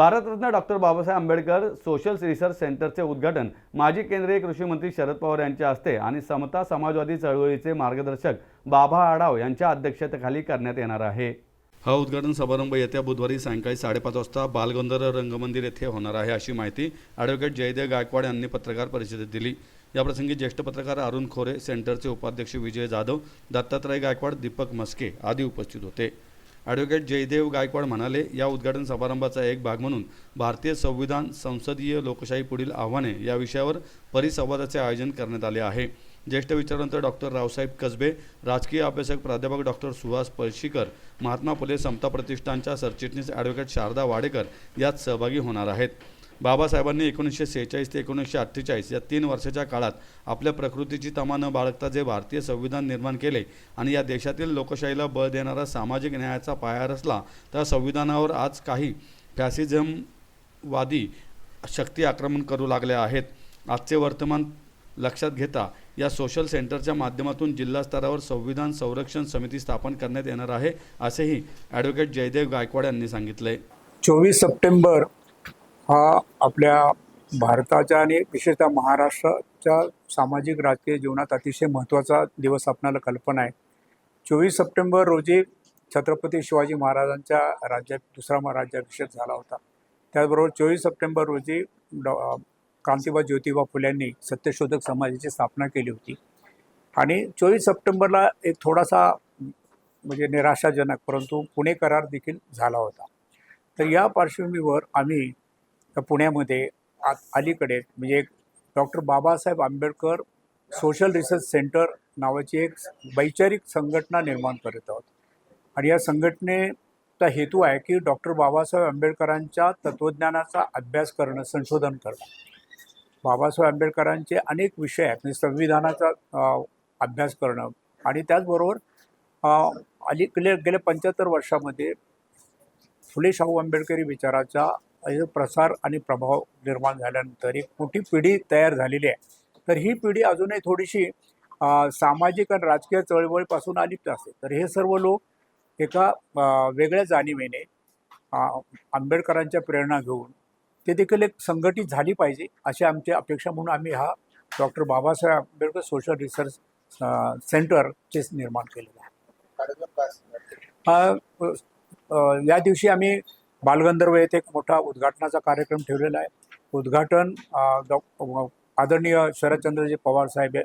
Bharat Ratna doctor Babasaheb Ambedkar social research सेंटरचे उद्घाटन माजी केंद्रीय कृषी मंत्री शरद पवार यांच्या हस्ते आणि समता समाजवादी चळवळीचे मार्गदर्शक बाबा आढाव यांच्या अध्यक्षतेखाली करण्यात येणार आहे. हा उद्घाटन समारंभ येत्या बुधवारी सायंकाळी साडेपाच वाजता बालगंधर्व रंगमंदिर येथे होणार आहे अशी माहिती ॲडव्होकेट जयदेव गायकवाड यांनी पत्रकार परिषदेत दिली. याप्रसंगी ज्येष्ठ पत्रकार अरुण खोरे सेंटरचे उपाध्यक्ष विजय जाधव दत्तात्रय गायकवाड दीपक मस्के आदी उपस्थित होते. ॲडव्होकेट जयदेव गायकवाड म्हणाले या उद्घाटन समारंभाचा एक भाग म्हणून भारतीय संविधान संसदीय लोकशाही पुढील आव्हाने या विषयावर परिसंवादाचे आयोजन करण्यात आले आहे. ज्येष्ठ विचारवंत डॉक्टर रावसाहेब कसबे राजकीय अभ्यासक प्राध्यापक डॉक्टर सुहास पळशीकर महात्मा फुले समता प्रतिष्ठानच्या सरचिटणीस ॲडव्होकेट शारदा वाडेकर यात सहभागी होणार आहेत. बाबासाहेबांनी एकोणीसशे सेहेचाळीस ते एकोणीसशे अठ्ठेचाळीस या तीन वर्षाच्या काळात आपल्या प्रकृतीची तमा न बाळगता जे भारतीय संविधान निर्माण केले आणि या देशातील लोकशाहीला बळ देणारा सामाजिक न्यायाचा पाया रचला त्या संविधानावर आज काही फॅसिझमवादी शक्ती आक्रमण करू लागल्या आहेत. आजचे वर्तमान लक्षात घेता या सोशल सेंटरच्या माध्यमातून जिल्हा स्तरावर संविधान संरक्षण समिती स्थापन करण्यात येणार आहे असेही ॲडव्होकेट जयदेव गायकवाड यांनी सांगितले. चोवीस सप्टेंबर हा आपल्या भारताच्या आणि विशेषतः महाराष्ट्राच्या सामाजिक राजकीय जीवनात अतिशय महत्त्वाचा दिवस आपणाला कल्पना आहे. चोवीस सप्टेंबर रोजी छत्रपती शिवाजी महाराजांच्या राज्यात दुसरा राज्याभिषेक झाला होता. त्याचबरोबर चोवीस सप्टेंबर रोजी डॉ क्रांतिबा ज्योतिबा फुल्यांनी सत्यशोधक समाजाची स्थापना केली होती. आणि चोवीस सप्टेंबरला एक थोडासा म्हणजे निराशाजनक परंतु पुणे करार देखील झाला होता. तर या पार्श्वभूमीवर आम्ही या पुण्यामध्ये आ अलीकडे म्हणजे एक doctor Babasaheb Ambedkar social research centre नावाची एक वैचारिक संघटना निर्माण करत आहोत. आणि या संघटनेचा हेतू आहे की डॉक्टर बाबासाहेब आंबेडकरांच्या तत्त्वज्ञानाचा अभ्यास करणं संशोधन करणं. बाबासाहेब आंबेडकरांचे अनेक विषय आहेत म्हणजे संविधानाचा अभ्यास करणं. आणि त्याचबरोबर अलीकडे गेल्या पंच्याहत्तर वर्षामध्ये फुले शाहू आंबेडकरी विचाराचा प्रसार आणि प्रभाव निर्माण झाल्यानंतर एक मोठी पिढी तयार झालेली आहे. तर ही पिढी अजूनही थोडीशी सामाजिक आणि राजकीय चळवळीपासून अलिप्त असते. तर हे सर्व लोक एका वेगळ्या जाणीवेने आंबेडकरांच्या प्रेरणा घेऊन ते देखील एक संघटित झाली पाहिजे अशी आमची अपेक्षा म्हणून आम्ही हा doctor Babasaheb Ambedkar social research सेंटरचे निर्माण केलेलं आहे. या दिवशी आम्ही बालगंधर्व येथे एक मोठा उद्घाटनाचा कार्यक्रम ठेवलेला आहे. उद्घाटन डॉ आदरणीय शरदचंद्रजी पवार साहेब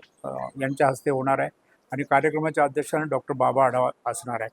यांच्या हस्ते होणार आहे आणि कार्यक्रमाच्या अध्यक्षाने डॉक्टर बाबा आढावा असणार आहे.